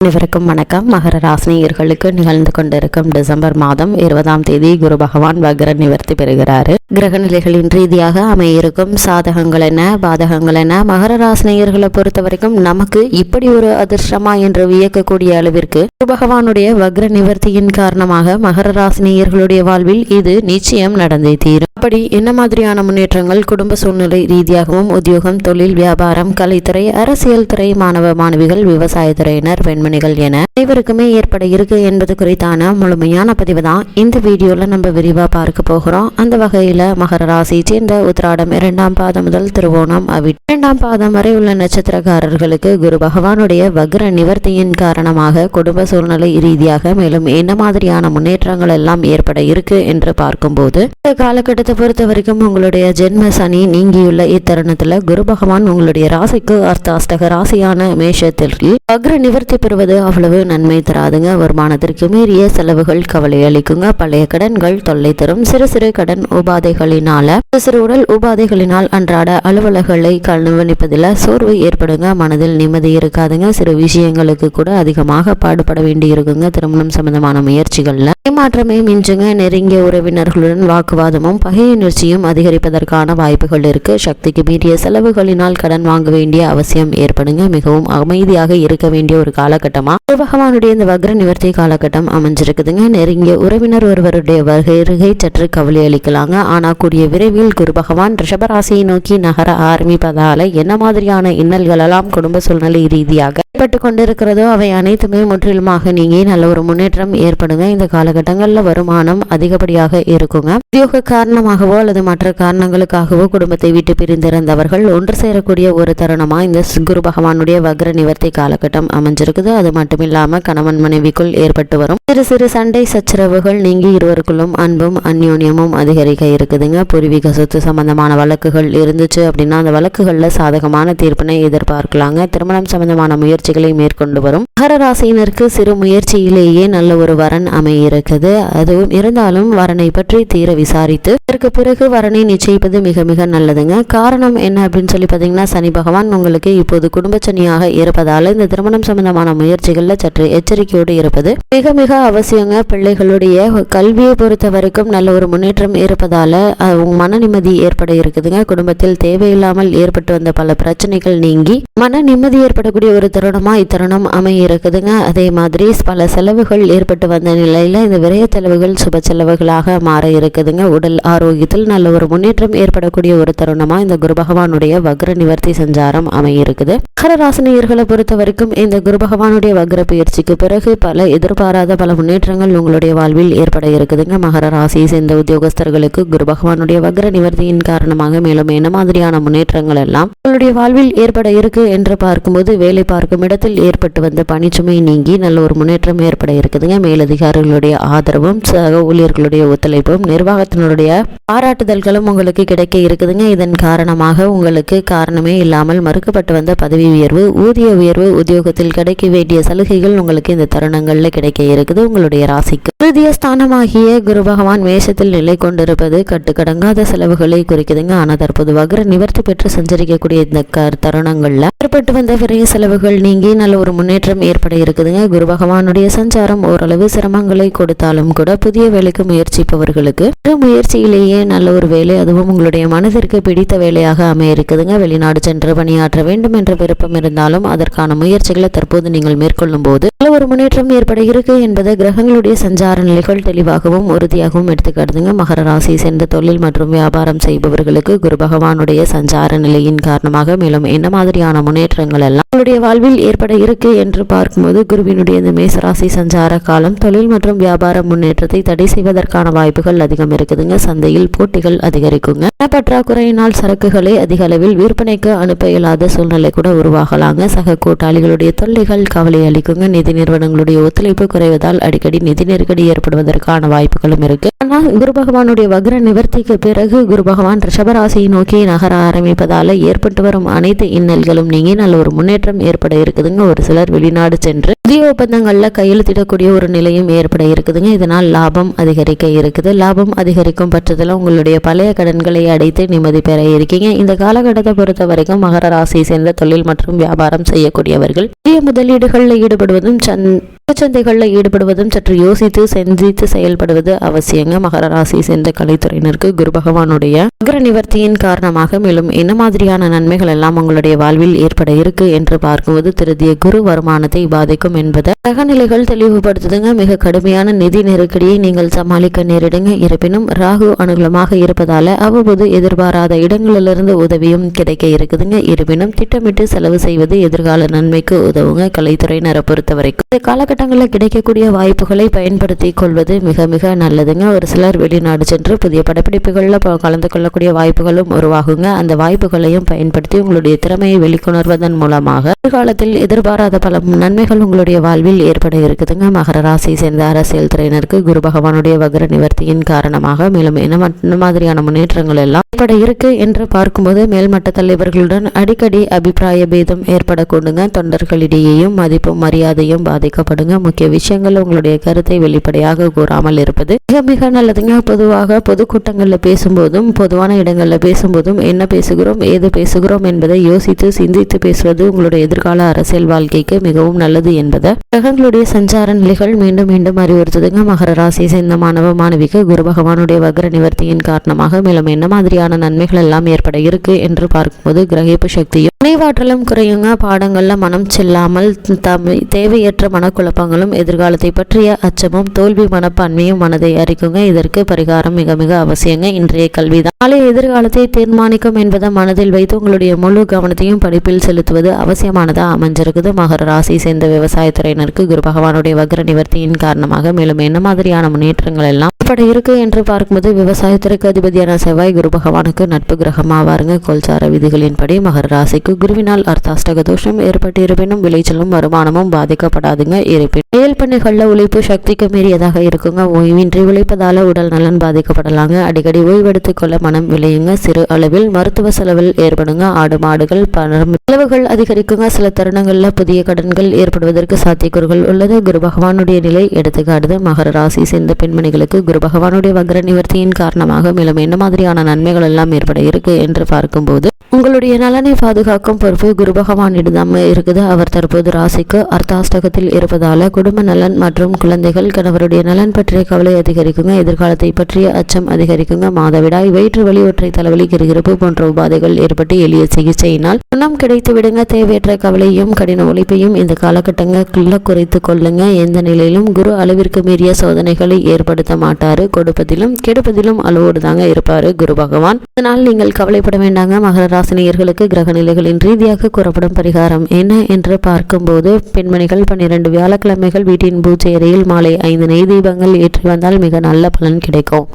அனைவருக்கும் வணக்கம். மகர ராசினியர்களுக்கு நிகழ்ந்து கொண்டிருக்கும் டிசம்பர் மாதம் இருபதாம் தேதி குரு பகவான் வக்ர நிவர்த்தி பெறுகிறாரு. கிரக நிலைகளின் ரீதியாக அமையிருக்கும் சாதகங்கள் என்ன பாதகங்கள் என்ன? மகர ராசினியர்களை பொறுத்த வரைக்கும் நமக்கு இப்படி ஒரு அதிர்ஷ்டமா என்று வியக்கக்கூடிய அளவிற்கு குரு பகவானுடைய வக்ர நிவர்த்தியின் காரணமாக மகர ராசினியர்களுடைய வாழ்வில் இது நிச்சயம் நடந்தே தீரும். அப்படி என்ன மாதிரியான முன்னேற்றங்கள் குடும்ப சூழ்நிலை ரீதியாகவும் உத்தியோகம் தொழில் வியாபாரம் கலைத்துறை அரசியல் துறை மாணவ மாணவிகள் விவசாயத்துறையினர் பெண்மணிகள் என அனைவருக்குமே ஏற்பட இருக்கு என்பது குறித்தான முழுமையான பதிவு தான் இந்த வீடியோல நம்ம விரிவா பார்க்க போகிறோம். அந்த வகையில மகர ராசி சேர்ந்த உத்திராடம் இரண்டாம் பாதம் முதல் திருவோணம் அவிட் இரண்டாம் பாதம் வரை உள்ள நட்சத்திரக்காரர்களுக்கு குரு பகவானுடைய வக்ர நிவர்த்தியின் காரணமாக குடும்ப சூழ்நிலை ரீதியாக மேலும் என்ன மாதிரியான முன்னேற்றங்கள் எல்லாம் ஏற்பட இருக்கு என்று பார்க்கும்போது இந்த காலகட்டத்தை பொறுத்த வரைக்கும் உங்களுடைய ஜென்ம சனி நீங்கியுள்ள இத்தருணத்துல குரு பகவான் உங்களுடைய ராசிக்கு அர்த்தாஷ்டக ராசியான மேஷத்திற்கு வக்ர நிவர்த்தி பெறும் பெறுவது அவ்வளவு நன்மை தராதுங்க. வருமானத்திற்கு மீறிய செலவுகள் கவலை அளிக்குங்க. பழைய கடன்கள் தொல்லை தரும். சிறு சிறு கடன் உபாதைகளினால சிறு சிறு உடல் உபாதைகளினால் அன்றாட அலுவலர்களை கவனிப்பதில் சோர்வு ஏற்படுங்க. மனதில் நிம்மதி இருக்காதுங்க. சிறு விஷயங்களுக்கு கூட அதிகமாக பாடுபட வேண்டி இருக்குங்க. திருமணம் சம்பந்தமான முயற்சிகள்ல ஏமாற்றமே மிஞ்சுங்க. நெருங்கிய உறவினர்களுடன் வாக்குவாதமும் பகையுணர்ச்சியும் அதிகரிப்பதற்கான வாய்ப்புகள் இருக்கு. சக்திக்கு மீறிய செலவுகளினால் கடன் வாங்க வேண்டிய அவசியம் ஏற்படுங்க. மிகவும் அமைதியாக இருக்க வேண்டிய ஒரு காலகட்டம் குரு பகவானுடைய இந்த வக்ர நிவர்த்தி காலகட்டம் அமைஞ்சிருக்குதுங்க. நெருங்கிய உறவினர் ஒருவருடைய வருகை சற்று கவலை அளிக்கலாங்க. ஆனா கூடிய விரைவில் குரு பகவான் ரிஷபராசியை நோக்கி நகர ஆரம்பிப்பதால என்ன மாதிரியான இன்னல்கள் எல்லாம் குடும்ப சூழ்நிலை ரீதியாக ஏற்பட்டு கொண்டிருக்கிறதோ அவை அனைத்துமே முற்றிலுமாக நீங்கி நல்ல ஒரு முன்னேற்றம் ஏற்படுங்க. இந்த காலகட்டங்களில் வருமானம் அதிகப்படியாக இருக்குங்க. உத்தியோக காரணமாகவோ அல்லது மற்ற காரணங்களுக்காகவோ குடும்பத்தை விட்டு பிரிந்திருந்தவர்கள் ஒன்று சேரக்கூடிய ஒரு தருணமா இந்த குரு பகவானுடைய வக்ர நிவர்த்தி காலகட்டம் அமைஞ்சிருக்குது. அது மட்டும் கணவன் மனைவிக்குள் ஏற்பட்டு வரும். சிறு சிறு சண்டை சச்சரவுகள் நீங்கி இருவருக்குள்ளும் அன்பும் அந்யோன்யமும் அதிகரிக்க இருக்குதுங்க. பூர்வீக சொத்து சம்பந்தமான வழக்குகள் இருந்துச்சு அப்படின்னா அந்த வழக்குகள்ல சாதகமான தீர்ப்பினை எதிர்பார்க்கலாங்க. திருமணம் சம்பந்தமான முயற்சிகளை மேற்கொண்டு வரும். மகர ராசியினருக்கு சிறு முயற்சியிலேயே நல்ல ஒரு வரன் அமையிருக்குது. அதுவும் இருந்தாலும் வரனை பற்றி தீர விசாரித்து இதற்கு பிறகு வரனை நிச்சயிப்பது மிக மிக நல்லதுங்க. காரணம் என்ன அப்படின்னு சொல்லி பார்த்தீங்கன்னா சனி பகவான் உங்களுக்கு இப்போது குடும்ப சனியாக இருப்பதால் இந்த திருமணம் சம்பந்தமான முயற்சிகளில் சற்று எச்சரிக்கையோடு இருப்பது மிக மிக அவசியங்க. பிள்ளைகளுடைய கல்வியை பொறுத்த வரைக்கும் நல்ல ஒரு முன்னேற்றம் இருப்பதால் மன நிம்மதி ஏற்பட இருக்குதுங்க. குடும்பத்தில் தேவையில்லாமல் ஏற்பட்டு வந்த பல பிரச்சனைகள் நீங்கி மன நிம்மதி ஏற்படக்கூடிய ஒரு தருணமாக இத்தருணம் அமைய இருக்குதுங்க. அதே மாதிரி பல செலவுகள் ஏற்பட்டு வந்த நிலையில் இந்த விரைய செலவுகள் சுப செலவுகளாக மாற இருக்குதுங்க. உடல் ஆரோக்கியத்தில் நல்ல ஒரு முன்னேற்றம் ஏற்படக்கூடிய ஒரு தருணமாக இந்த குரு பகவானுடைய வக்ர நிவர்த்தி சஞ்சாரம் அமைய இருக்குது. மகர ராசினியர்களை பொறுத்த வரைக்கும் இந்த குரு பகவான் பகவானுடைய வக்ர பயிற்சிக்கு பிறகு பல எதிர்பாராத பல முன்னேற்றங்கள் உங்களுடைய வாழ்வில் ஏற்பட இருக்குதுங்க. மகர ராசியை சேர்ந்த உத்தியோகஸ்தர்களுக்கு குரு பகவானுடைய வக்ர நிவர்த்தியின் காரணமாக மேலும் என்ன மாதிரியான முன்னேற்றங்கள் எல்லாம் உங்களுடைய வாழ்வில் ஏற்பட இருக்கு என்று பார்க்கும்போது வேலை பார்க்கும் இடத்தில் ஏற்பட்டு வந்த பணிச்சுமை நீங்கி நல்ல ஒரு முன்னேற்றம் ஏற்பட இருக்குதுங்க. மேலதிகாரிகளுடைய ஆதரவும் சக ஊழியர்களுடைய ஒத்துழைப்பும் நிர்வாகத்தினுடைய பாராட்டுதல்களும் உங்களுக்கு கிடைக்க இருக்குதுங்க. இதன் காரணமாக உங்களுக்கு காரணமே இல்லாமல் மறுக்கப்பட்டு வந்த பதவி உயர்வு ஊதிய உயர்வு உத்தியோகத்தில் கிடைக்க வேண்டிய சலுகைகள் உங்களுக்கு இந்த தருணங்களில் கிடைக்க இருக்குது. உங்களுடைய ராசிக்கு இறுதிய ஸ்தானமாகிய குரு பகவான் மேஷத்தில் நிலை கொண்டிருப்பது கட்டுக்கடங்காத செலவுகளை குறிக்குதுங்க. ஆனா தற்போது வகர நிவர்த்தி பெற்று சஞ்சரிக்கக்கூடிய இந்த க தருணங்கள்ல ஏற்பட்டு வந்த விரைய செலவுகள் நீங்கி நல்ல ஒரு முன்னேற்றம் ஏற்பட இருக்குதுங்க. குரு பகவானுடைய சஞ்சாரம் ஓரளவு சிரமங்களை கொடுத்தாலும் கூட புதிய வேலைக்கு முயற்சிப்பவர்களுக்கு முயற்சியிலேயே நல்ல ஒரு வேலை அதுவும் உங்களுடைய மனதிற்கு பிடித்த வேலையாக அமைய இருக்குதுங்க. வெளிநாடு சென்று பணியாற்ற வேண்டும் என்ற விருப்பம் இருந்தாலும் அதற்கான முயற்சிகளை தற்போது நீங்கள் மேற்கொள்ளும் போது நல்ல ஒரு முன்னேற்றம் ஏற்பட இருக்கு என்பது கிரகங்களுடைய சஞ்சார நிலைகள் தெளிவாகவும் உறுதியாகவும் எடுத்துக்காட்டுதுங்க. மகர ராசியை சேர்ந்த தொழில் மற்றும் வியாபாரம் செய்பவர்களுக்கு குரு பகவானுடைய சஞ்சார நிலையின் காரணமாக மேலும் என்ன மாதிரியான முன்னேற்றங்கள் எல்லாம் உங்களுடைய வாழ்வில் ஏற்பட இருக்கு என்று பார்க்கும்போது குருவினுடைய இந்த மேசராசி சஞ்சார காலம் தொழில் மற்றும் வியாபார முன்னேற்றத்தை தடை செய்வதற்கான வாய்ப்புகள் அதிகம் இருக்குதுங்க. சந்தையில் போட்டிகள் அதிகரிக்குங்க. பற்றாக்குறையினால் சரக்குகளை அதிக அளவில் விற்பனைக்கு அனுப்ப இயலாத சூழ்நிலை கூட உருவாகலாங்க. சக கூட்டாளிகளுடைய தொல்லைகள் கவலை அளிக்குங்க. நிதி நிறுவனங்களுடைய ஒத்துழைப்பு குறைவதால் அடிக்கடி நிதி நெருக்கடி ஏற்படுவதற்கான வாய்ப்புகளும் இருக்கு. ஆனால் குரு பகவானுடைய வக்ர நிவர்த்திக்கு பிறகு குரு பகவான் ரிஷபராசியை நோக்கி நகர ஆரம்பிப்பதால ஏற்பட்டு வரும் அனைத்து இன்னல்களும் நீங்கி நல்ல ஒரு முன்னேற்றம் ஏற்பட இருக்குதுங்க. ஒரு சிலர் வெளிநாடு சென்று புதிய ஒப்பந்தங்களில் கையெழுத்திடக்கூடிய ஒரு நிலையும் ஏற்பட இருக்குதுங்க. இதனால் லாபம் அதிகரிக்க இருக்குது. லாபம் அதிகரிக்கும் பட்சத்தில் உங்களுடைய பழைய கடன்களை அடைத்து நிம்மதி பெற இருக்கீங்க. இந்த காலகட்டத்தை பொறுத்த வரைக்கும் மகர ராசியை சேர்ந்த தொழில் மற்றும் வியாபாரம் செய்யக்கூடியவர்கள் புதிய முதலீடுகளில் ஈடுபடுவதும் சந் சந்தைகளில் ஈடுபடுவதும் சற்று யோசித்து சிந்தித்து செயல்படுவது அவசியங்க. மகர ராசியை சேர்ந்த கலைத்துறையினருக்கு குரு பகவானுடைய அக்ர நிவர்த்தியின் காரணமாக மேலும் என்ன மாதிரியான நன்மைகள் எல்லாம் உங்களுடைய வாழ்வில் ஏற்பட இருக்கு என்று பார்க்கும்போது திருதிய குரு வருமானத்தை பாதிக்கும் என்பதை சகநிலைகள் தெளிவுபடுத்துதுங்க. மிக கடுமையான நிதி நெருக்கடியை நீங்கள் சமாளிக்க நேரிடுங்க. இருப்பினும் ராகு அனுகூலமாக இருப்பதால அவ்வப்போது எதிர்பாராத இடங்களிலிருந்து உதவியும் கிடைக்க இருக்குதுங்க. இருப்பினும் திட்டமிட்டு செலவு செய்வது எதிர்கால நன்மைக்கு உதவுங்க. கலைத்துறையினரை பொறுத்த வரைக்கும் இந்த காலகட்டங்களில் கிடைக்கக்கூடிய வாய்ப்புகளை பயன்படுத்தி கொள்வது மிக மிக நல்லதுங்க. ஒரு சிலர் வெளிநாடு சென்று புதிய படப்பிடிப்புகளில் கலந்து கொள்ளக்கூடிய வாய்ப்புகளும் உருவாகுங்க. அந்த வாய்ப்புகளையும் பயன்படுத்தி உங்களுடைய திறமையை வெளிக்கொணர்வதன் மூலமாக எதிர்காலத்தில் எதிர்பாராத பல நன்மைகள் உங்களுடைய வாழ்வில் ஏற்பட இருக்குதுங்க. மகர ராசியை சேர்ந்த அரசியல் துறையினருக்கு குரு பகவானுடைய வக்ர நிவர்த்தியின் காரணமாக மேலும் என்ன மாதிரியான முன்னேற்றங்கள் எல்லாம் ஏற்பட இருக்கு என்று பார்க்கும்போது மேல்மட்ட தலைவர்களுடன் அடிக்கடி அபிப்பிராய பேதம் ஏற்படக்கூடுங்க. தொண்டர்களிடையேயும் மதிப்பும் மரியாதையும் பாதிக்கப்படுங்க முக்கிய விஷயங்கள் உங்களுடைய கருத்தை வெளிப்படையாக கூறாமல் இருப்பது மிக மிக நல்லதுங்க. பொதுவாக பொதுக்கூட்டங்களில் பேசும்போதும் பொதுவான இடங்களில் பேசும்போதும் என்ன பேசுகிறோம் ஏது பேசுகிறோம் என்பதை யோசித்து சிந்தித்து பேசுவது உங்களுடைய எதிர்கால அரசியல் வாழ்க்கைக்கு மிகவும் நல்லது என்பதை. கிரகங்களுடைய சஞ்சார நிலைகள் மீண்டும் மீண்டும் அறிவுறுத்துதுங்க. மகர ராசியை சேர்ந்த மாணவ மாணவிக்கு குரு பகவானுடைய வக்ர நிவர்த்தியின் காரணமாக மேலும் என்ன மாதிரியான நன்மைகள் எல்லாம் ஏற்பட இருக்கு என்று பார்க்கும்போது கிரகிப்பு சக்தியும். நினைவாற்றலும் குறையுங்க. பாடங்கள்ல மனம் செல்லாமல் தம்- தேவையற்ற குழப்பங்களும் எதிர்காலத்தை பற்றிய அச்சமும் தோல்வி மனப்பான்மையும் மனதை அறிக்குங்க இதற்கு பரிகாரம் மிக மிக அவசியங்க. இன்றைய கல்விதான். நாளைய எதிர்காலத்தை தீர்மானிக்கும் என்பதை மனதில் வைத்து உங்களுடைய முழு கவனத்தையும் படிப்பில் செலுத்துவது அவசியமானதாக அமைஞ்சிருக்குது. மகர ராசி சேர்ந்த விவசாயத்துறையினருக்கு குரு பகவானுடைய வக்ர நிவர்த்தியின் காரணமாக மேலும் என்ன மாதிரியான முன்னேற்றங்கள் எல்லாம் ஏற்பட இருக்கு என்று பார்க்கும்போது விவசாயத்திற்கு அதிபதியான செவ்வாய் குரு பகவானுக்கு நட்பு கிரகமாவாருங்க. கோல்சார விதிகளின்படி மகர ராசிக்கு குருவினால் அர்த்தாஷ்டக தோஷம் ஏற்பட்டு இருப்பினும் விளைச்சலும் வருமானமும் பாதிக்கப்படாதுங்க. இருப்பினும் செயல் பணிகளில் உழைப்பு சக்திக்கு மீறியதாக இருக்குங்க. ஓய்வின்றி உழைப்பதால் உடல் நலன் பாதிக்கப்படலாங்க. அடிக்கடி ஓய்வெடுத்துக் கொள்ள மனம் விளையுங்க. சிறு அளவில் மருத்துவ செலவில் ஏற்படுங்க. ஆடு மாடுகள் பணம் செலவுகள் அதிகரிக்குங்க. சில தருணங்களில் புதிய கடன்கள் ஏற்படுவதற்கு சாத்தியக்கூறுகள் உள்ளது. குரு பகவானுடைய நிலை எடுத்துக்காட்டுது. மகர ராசி சேர்ந்த பெண்மணிகளுக்கு குரு பகவானுடைய வக்ர நிவர்த்தியின் காரணமாக மேலும் என்ன மாதிரியான நன்மைகள் எல்லாம் ஏற்பட இருக்கு என்று பார்க்கும்போது உங்களுடைய நலனை பாதுகாக்கும் பொறுப்பு குரு பகவானிடம் இருக்குது. அவர் தற்போது ராசிக்கு அர்த்தாஷ்டகத்தில் இருப்பதால் குடும்ப நலன் மற்றும் குழந்தைகள் கணவருடைய நலன் பற்றிய கவலை அதிகரிக்குங்க எதிர்காலத்தை பற்றிய அச்சம் அதிகரிக்குங்க. மாதவிடாய் வயிற்று வலி ஒற்றை தலைவலி கிருகிருப்பு போன்ற உபாதைகள் ஏற்பட்டு எளிய சிகிச்சையினால் குணம் கிடைத்து விடுங்க. தேவையற்ற கவலையும் கடின உழைப்பையும் இந்த காலகட்டங்களுக்குள்ள குறைத்து கொள்ளுங்க. எந்த நிலையிலும் குரு அளவிற்கு மீறிய சோதனைகளை ஏற்படுத்த மாட்டாரு. கொடுப்பதிலும் கெடுப்பதிலும் அளவோடு தாங்க இருப்பாரு குரு பகவான். இதனால் நீங்கள் கவலைப்பட வேண்டாங்க. மகர ராசினியர்களுக்கு கிரக நிலைகளின் ரீதியாக கூறப்படும் பரிகாரம் என்ன என்று பார்க்கும்போது பெண்மணிகள் பன்னிரண்டு வியாழக்கிழமைகள் வீட்டின் பூஜை அறையில் மாலை ஐந்து நெய் தீபங்கள் ஏற்றி வந்தால் மிக நல்ல பலன் கிடைக்கும்.